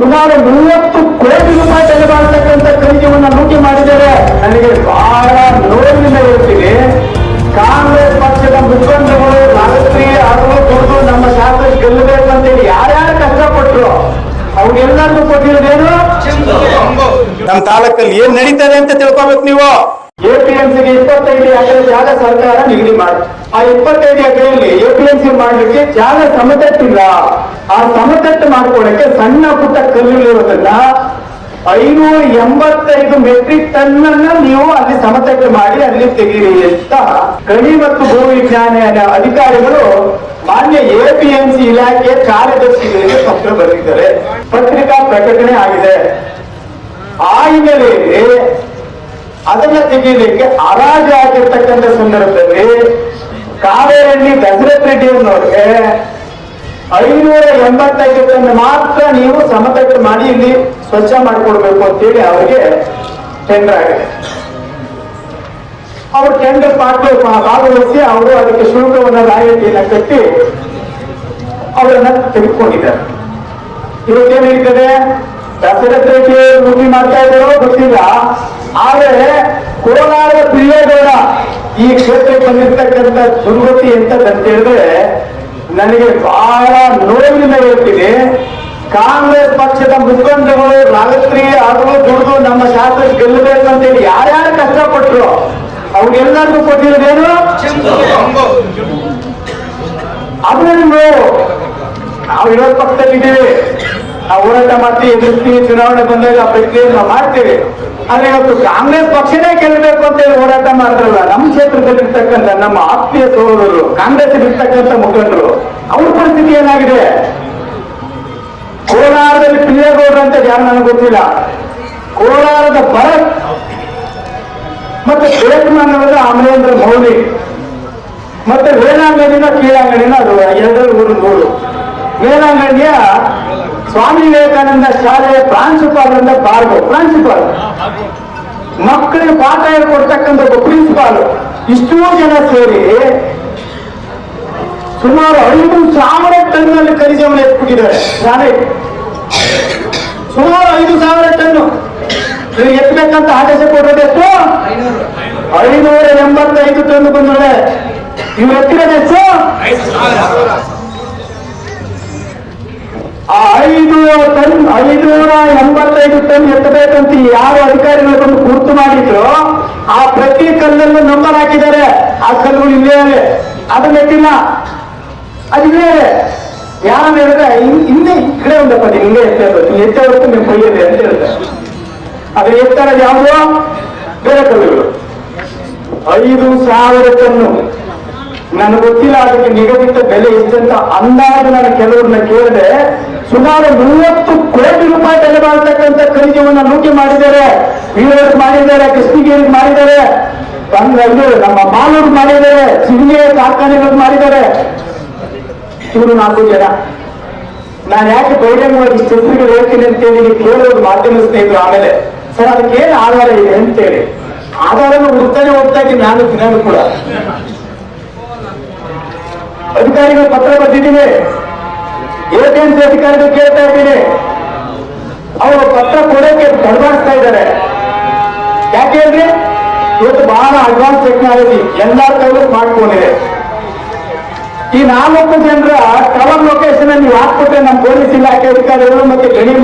ಸುಮಾರು ಮೂವತ್ತು ಕೋಟಿ ರೂಪಾಯಿ ಬೆಲೆ ಮಾಡತಕ್ಕಂಥ ಖನಿಜವನ್ನ ಲೂಟಿ ಮಾಡಿದ್ದಾರೆ. ನನಗೆ ಬಹಳ ನೋವಿನಿಂದ ಹೇಳ್ತೀನಿ. ಕಾಂಗ್ರೆಸ್ ಪಕ್ಷದ ಮುಖಂಡಗಳು ರಾತ್ರಿ ಅದನ್ನು ದುಡಿದು ನಮ್ಮ ಶಾಸಕ ಗೆಲ್ಲಬೇಕು ಅಂತೇಳಿ ಯಾರ್ಯಾರು ಕಷ್ಟಪಟ್ರು, ಅವ್ರಿಗೆಲ್ಲರಿಗೂ ಕೊಟ್ಟಿರೋದೇನು? ನಮ್ಮ ತಾಲೂಕಲ್ಲಿ ಏನ್ ನಡೀತದೆ ಅಂತ ತಿಳ್ಕೊಬೇಕು ನೀವು? ಎಪಿಎಂಸಿಗೆ ಇಪ್ಪತ್ತೈದು ಎಕರೆ ಜಾಗ ಸರ್ಕಾರ ನಿಗದಿ ಮಾಡಿ ಆ ಇಪ್ಪತ್ತೈದು ಎಕರೆಯಲ್ಲಿ ಎಪಿಎಂಸಿ ಮಾಡಲಿಕ್ಕೆ ಜಾಗ ಸಮತಟ್ಟಿಲ್ಲ. ಆ ಸಮತಟ್ಟು ಮಾಡ್ಕೊಳಕ್ಕೆ ಸಣ್ಣ ಪುಟ್ಟ ಕಲ್ಲುಗಳಿರೋದನ್ನ ಐನೂರ ಎಂಬತ್ತೈದು ಮೆಟ್ರಿಕ್ ಟನ್ ಅನ್ನ ನೀವು ಅಲ್ಲಿ ಸಮತಟ್ಟು ಮಾಡಿ ಅಲ್ಲಿ ತೆಗೀರಿ ಅಂತ ಗಣಿ ಮತ್ತು ಭೂ ವಿಜ್ಞಾನ ಅಧಿಕಾರಿಗಳು ಮಾನ್ಯ ಎಪಿಎಂಸಿ ಇಲಾಖೆ ಕಾರ್ಯದರ್ಶಿಗಳಿಗೆ ಪತ್ರ ಬರೆದಿದ್ದಾರೆ. ಪತ್ರಿಕಾ ಪ್ರಕಟಣೆ ಆಗಿದೆ. ಆ ಹಿನ್ನೆಲೆಯಲ್ಲಿ ಅದನ್ನ ತೆಗೀಲಿಕ್ಕೆ ಹರಾಜು ಆಗಿರ್ತಕ್ಕಂಥ ಸಂದರ್ಭದಲ್ಲಿ ಕಾವೇರಿ ದಶರಥ್ ರೆಡ್ಡಿ ಅನ್ನೋರಿಗೆ ಐನೂರ ಎಂಬತ್ತೈದು ಟನ್ ಮಾತ್ರ ನೀವು ಸಮತಟ್ಟು ಮಾಡಿ ಇಲ್ಲಿ ಸ್ವಚ್ಛ ಮಾಡಿಕೊಡ್ಬೇಕು ಅಂತೇಳಿ ಅವರಿಗೆ ಟೆಂಡರ್ ಆಗಿದೆ. ಅವರು ಟೆಂಡರ್ ಪಾತ್ರ ಭಾಗವಹಿಸಿ ಅವರು ಅದಕ್ಕೆ ಶುಲ್ಕವನ್ನ ರಾಯಲ್ಟಿಯನ್ನ ಕಟ್ಟಿ ಅವರನ್ನ ತೆಗೆದುಕೊಂಡಿದ್ದಾರೆ. ಇವತ್ತೇನಿರ್ತದೆ ದಶರಥ ರೆಡ್ಡಿ ಲೂಟಿ ಮಾಡ್ತಾ ಇದ್ದಾರೋ ಗೊತ್ತಿಲ್ಲ. ಆದ್ರೆ ಕೋಲಾರ ಪ್ರಿಯೋಗೌಡ ಈ ಕ್ಷೇತ್ರಕ್ಕೆ ಬಂದಿರ್ತಕ್ಕಂಥ ದುರ್ಗತಿ ಎಂತದಂತ ಹೇಳಿದ್ರೆ ನನಗೆ ಬಹಳ ನೋವಿನಿಂದ ಹೇಳ್ತೀನಿ. ಕಾಂಗ್ರೆಸ್ ಪಕ್ಷದ ಮುಖಂಡಗಳು ರಾತ್ರಿ ಹಗಲು ದುಡಿದು ನಮ್ಮ ಶಾಸಕ ಗೆಲ್ಲಬೇಕು ಅಂತೇಳಿ ಯಾರ್ಯಾರು ಕಷ್ಟಪಟ್ರು ಅವ್ರಿಗೆಲ್ಲರಿಗೂ ಕೊಟ್ಟಿರೋದೇನು? ಅದನ್ನು ನಾವು ವಿರೋಧ ಪಕ್ಷದಲ್ಲಿದ್ದೀವಿ ನಾವು ಹೋರಾಟ ಮಾಡ್ತೀವಿ, ಎದುರಿಸ್ತೀವಿ, ಚುನಾವಣೆ ಬಂದಾಗ ಆ ನಾವು ಮಾಡ್ತೀವಿ. ಆದ್ರೆ ಇವತ್ತು ಕಾಂಗ್ರೆಸ್ ಪಕ್ಷನೇ ಗೆಲ್ಲಬೇಕು ಅಂತ ಹೇಳಿ ಹೋರಾಟ ಮಾಡ್ತಾರಲ್ಲ, ನಮ್ಮ ಕ್ಷೇತ್ರದಲ್ಲಿರ್ತಕ್ಕಂಥ ನಮ್ಮ ಆಪ್ತಿಯ ಸೋದರರು ಕಾಂಗ್ರೆಸ್ ಇರ್ತಕ್ಕಂಥ ಮುಖಂಡರು, ಅವ್ರ ಪರಿಸ್ಥಿತಿ ಏನಾಗಿದೆ? ಕೋಲಾರದಲ್ಲಿ ಪ್ರಿಯಗೌಡರು ಅಂತ ಯಾರು ನನಗೆ ಗೊತ್ತಿಲ್ಲ. ಕೋಲಾರದ ಭರತ್ ಮತ್ತೆ ಬೇಟ್ಮನ್ನವರ ಅಮರೇಂದ್ರ ಮೌಲಿ ಮತ್ತೆ ವೇಣಾಂಗಣಿನ ಕೀಳಾಂಗಣಿನ ಅದು ಎರಡರ ಊರು ನೋಡು ವೇಳಾಂಗಣಿಯ ಸ್ವಾಮಿ ವಿವೇಕಾನಂದ ಶಾಲೆಯ ಪ್ರಾಂಶುಪಾಲರಿಂದ ಬಾರ್ಗೋ ಪ್ರಾಂಶುಪಾಲ ಮಕ್ಕಳಿಗೆ ಪಾಠ ಹೇಳ್ಕೊಡ್ತಕ್ಕಂಥ ಒಬ್ಬ ಪ್ರಿನ್ಸಿಪಾಲ್ ಇಷ್ಟೋ ಜನ ಸೇರಿ ಸುಮಾರು ಐದು ಸಾವಿರ ಟನ್ನಲ್ಲಿ ಖನಿಜವನ್ನು ಎತ್ಬಿಟ್ಟಿದ್ದಾರೆ. ಶಾಲೆ ಸುಮಾರು ಐದು ಸಾವಿರ ಟನ್ನು ನೀವು ಎತ್ತಬೇಕಂತ ಆದೇಶ ಕೊಡೋದೆಷ್ಟು ಐನೂರ. ಎಂಬತ್ತೈದು ಟನ್ ಬಂದ್ರೆ ನೀವು ಎತ್ತಿರೋದೆಷ್ಟು ಐದು ಟನ್, ಐನೂರ ಎಂಬತ್ತೈದು ಟನ್ ಎತ್ತಬೇಕಂತ ಯಾವ ಅಧಿಕಾರಿಗಳು ಬಂದು ಗುರುತು ಮಾಡಿದ್ರು, ಆ ಪ್ರತಿ ಕಲ್ಲನ್ನು ನಂಬರ್ ಹಾಕಿದ್ದಾರೆ ಆ ಕಲ್ಲುಗಳು ಇಲ್ಲೇ ಅದನ್ನ ಎತ್ತಿಲ್ಲ. ಅದು ಇಲ್ಲೇ ಇದೆ ಯಾರು ಹೇಳಿದ್ರೆ ಇನ್ನೇ ಈ ಕಡೆ ಒಂದಪ್ಪ ಹಿಂಗೆ ಎತ್ತಬೇಕು ಎತ್ತವರೆಗೂ ನೀವು ಕೈಯಲ್ಲಿ ಅಂತ ಹೇಳ್ತಾರೆ ಅದ್ರ ಎತ್ತರ ಯಾವುದು? ಬೇರೆ ಕಲ್ಲುಗಳು. ಐದು ಸಾವಿರ ಟನ್ನು. ನನಗೆ ಗೊತ್ತಿಲ್ಲ, ಅದಕ್ಕೆ ನಿಗದಿತ ಬೆಲೆ ಎಷ್ಟಂತ ಅಂದಾಜು ನಾನು ಕೆಲವ್ರನ್ನ ಕೇಳಿದೆ. ಸುಮಾರು ಮೂವತ್ತು ಕೋಟಿ ರೂಪಾಯಿ ಬೆಲೆ ಬಾಳ್ತಕ್ಕಂಥ ಖನಿಜವನ್ನ ಲೂಟಿ ಮಾಡಿದ್ದಾರೆ. ವಿವರ್ಸ್ ಮಾಡಿದ್ದಾರೆ, ಕೃಷ್ಣಗಿರಿ ಮಾಡಿದ್ದಾರೆ. ನಮ್ಮ ಮಾಲೂರು ಮಾಡಿದ್ದಾರೆ ಸಿಂಗೆ ಕಾರ್ಖಾನೆಗಳು ಮಾಡಿದ್ದಾರೆ. ಇವರು ನಾಲ್ಕು ಜನ. ನಾನು ಯಾಕೆ ಬಹಿರಂಗವಾಗಿ ಹೋಗ್ತೀನಿ ಅಂತ ನೀವು ಕೇಳೋದು ಮಾಧ್ಯಮ ಸ್ನೇಹಿತರು ಆಮೇಲೆ. ಸರ್ ಅದಕ್ಕೆ ಏನು ಆಧಾರ ಇದೆ ಅಂತೇಳಿ. ಆಧಾರನ ಹುಡ್ತಾನೆ ಹೋಗ್ತಾ ಇದ್ದೀನಿ ನಾನು, ದಿನಾನು ಕೂಡ. ಅಧಿಕಾರಿಗಳು ಪತ್ರ ಬರೆದಿದ್ದೀವಿ. ಎಪಿಎಂಸಿ ಅಧಿಕಾರಿಗಳು ಕೇಳ್ತಾ ಇದ್ದೀನಿ. ಅವರು ಪತ್ರ ಕೊಡೋಕೆ ತಡಬಾರಿಸ್ತಾ ಇದ್ದಾರೆ. ಯಾಕೆ ಹೇಳ್ರಿ ಇವತ್ತು ಬಹಳ ಅಡ್ವಾನ್ಸ್ ಟೆಕ್ನಾಲಜಿ ಎಲ್ಲರ ಕೈಲೂ ಸ್ಮಾರ್ಟ್ ಫೋನ್ ಇದೆ. ಈ ನಾಲ್ಕು ಜನರ ಟವರ್ ಲೊಕೇಶನ್ ನೀವು ಹಾಕ್ಬಿಟ್ರೆ ನಮ್ಮ ಪೊಲೀಸ್ ಇಲಾಖೆ ಅಧಿಕಾರಿಗಳು ಮತ್ತೆ ಗಣಿ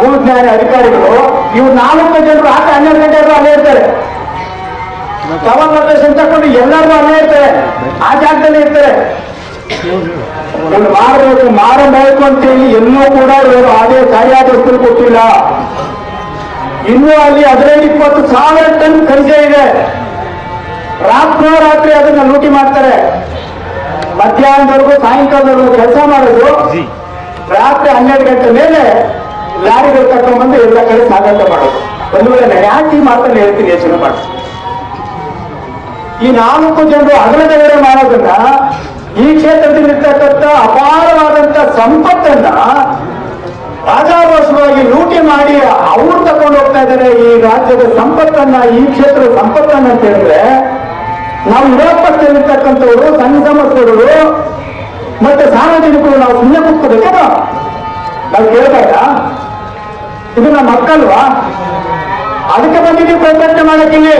ಭೂವಿಜ್ಞಾನ ಅಧಿಕಾರಿಗಳು, ಇವ್ರು ನಾಲ್ಕು ಜನರು ಆಟ ಹನ್ನೆರಡು ಗಂಟೆಗೂ ಅಲ್ಲೇ ಇರ್ತಾರೆ. ಟವರ್ ಲೊಕೇಶನ್ ತಕೊಂಡು ಎಲ್ಲರೂ ಅಲ್ಲೇ ಇರ್ತಾರೆ. ಆ ಜಾಗದಲ್ಲಿ ಇರ್ತಾರೆ. ಇವ್ರು ಮಾಡಬೇಕು ಮಾಡಬೇಕು ಅಂತೇಳಿ ಎಲ್ಲೂ ಕೂಡ ಇವರು ಅದೇ ಸರಿಯಾದಷ್ಟು ಕೊಟ್ಟಿಲ್ಲ ಇನ್ನೂ ಅಲ್ಲಿ ಹದಿನೈದು ಇಪ್ಪತ್ತು ಸಾವಿರ ಟನ್ ಖನಿಜ ಇದೆ. ರಾತ್ರಿ ಅದನ್ನ ಲೂಟಿ ಮಾಡ್ತಾರೆ. ಮಧ್ಯಾಹ್ನದವರೆಗೂ ಸಾಯಂಕಾಲದವರೆಗೂ ಕೆಲಸ ಮಾಡೋದು. ರಾತ್ರಿ ಹನ್ನೆರಡು ಗಂಟೆ ಮೇಲೆ ಲಾರಿಗಳು ಕರ್ಕೊಂಡ್ಬಂದು ಎಲ್ಲ ಕಡೆ ಸಾಗಾಟ ಮಾಡೋದು. ಒಂದು ವೇಳೆ ಯಾಕೆ ಮಾತನ್ನು ಹೇಳ್ತೀನಿ ಯೋಚನೆ ಮಾಡಿ. ಈ ನಾಲ್ಕು ಜನರು ಅಗಲದ ವೇಳೆ ಮಾಡೋದನ್ನ ಈ ಕ್ಷೇತ್ರದಲ್ಲಿರ್ತಕ್ಕಂಥ ಅಪಾರವಾದಂತ ಸಂಪತ್ತನ್ನ ರಾಜಾರೋಷವಾಗಿ ಲೂಟಿ ಮಾಡಿ ಅವ್ರು ತಗೊಂಡು ಹೋಗ್ತಾ ಇದ್ದಾರೆ ಈ ರಾಜ್ಯದ ಸಂಪತ್ತನ್ನ, ಈ ಕ್ಷೇತ್ರದ ಸಂಪತ್ತನ್ನ ಅಂತ ಹೇಳಿದ್ರೆ, ನಾವು ಯುರೋಪದಲ್ಲಿರ್ತಕ್ಕಂಥವ್ರು ಸಂಘ ಸಂಸ್ಥೆಗಳು ಮತ್ತೆ ಸಾರ್ವಜನಿಕರು ನಾವು ಸುಮ್ಮನೆ ಕೂತ್ಕೋಬೇಕೇನೋ ನಾವು ಕೇಳ್ಬೇಕಾ? ಇದು ನಮ್ಮ ಮಕ್ಕಲ್ವಾ ಅದಕ್ಕೆ ಬಂದಿದ್ದೀವಿ ಪ್ರಯತ್ನ ಮಾಡಕ್ಕಿಲ್ಲಿ